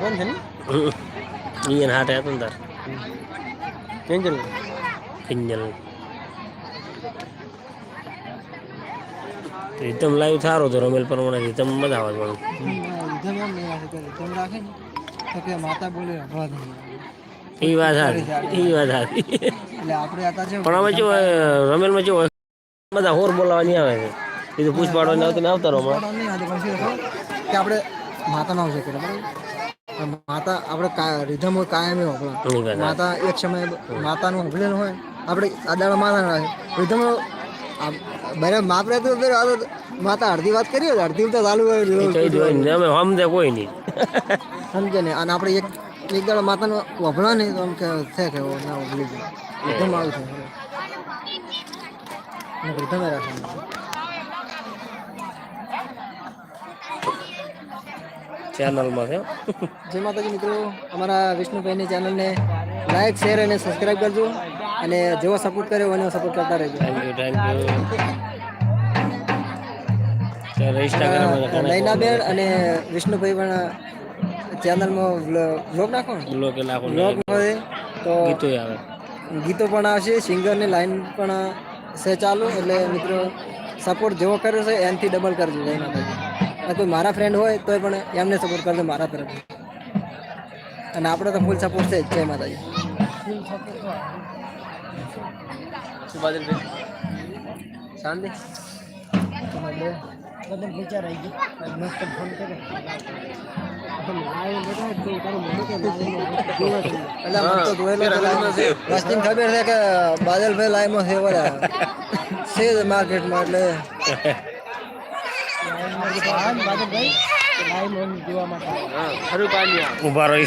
છે હાટે હતું ને તાર. કેન્જલ કિંજલ રીતમ લાઈવ સારો હતો રમેલ પ્રમાણે રીતમ મજા આવે પણ એમ રાખે ને તો કે માતા બોલે એ વાત સારી એ વાત સારી એટલે આપણે आता છે પણ અમે જો રમેલમાં જો બધા હોર બોલાવાની આવે છે એ તો પૂછ પાડવાની આવતી ને આવતા કે આપણે આવશે કે બરાબર પણ માતા આપણે રિધમ હોય કાયમી હોય. માતા એક સમયે માતાનું હોપલેલું હોય આપણે આદાળ માતા રાખે રીધમ બરાબર માપ તો ફેર આ માતા અડધી વાત કરી હોય અડધી તો ચાલુ સમજે કોઈ નહીં. સમજે ને અને આપણે એક એક દાડો માતાનો વભળા નહીં તો આમ કે છે કે ના વભળી ગયું રીધમ આવું છે. રીધમે રાખવાનું. ચેનલમાં છે. જય માતાજી મિત્રો અમારા વિષ્ણુભાઈની ચેનલને લાઈક શેર અને સબસ્ક્રાઈબ કરજો અને જેવો સપોર્ટ કર્યો એનો સપોર્ટ કરતા રહેજો. Thank you thank you Nainaben અને વિષ્ણુભાઈ પણ ચેનલમાં બ્લોગ નાખો બ્લોગ નાખો બ્લોગ હોય તો ગીતો આવે. ગીતો પણ આવશે સિંગરની લાઈન પણ છે ચાલુ એટલે મિત્રો સપોર્ટ જેવો કર્યો છે એનથી ડબલ કરજો. જય માતાજી. અને કોઈ મારા ફ્રેન્ડ હોય તોય પણ એમને સપોર્ટ કરજો, મારા તરફથી અને આપણે તો ફૂલ સપોર્ટ છે જ, જય માતાજી. શાંતિ? બધા વિચાર આવી ગયો મસ્ત ફોન વસ્તીને ખબર છે કે બાદલભાઈ લાઈમાં છે બધા. છે જ માર્કેટમાં એટલે બાદલભાઈ લાઈમાં જોવા માટે ઊભા રહો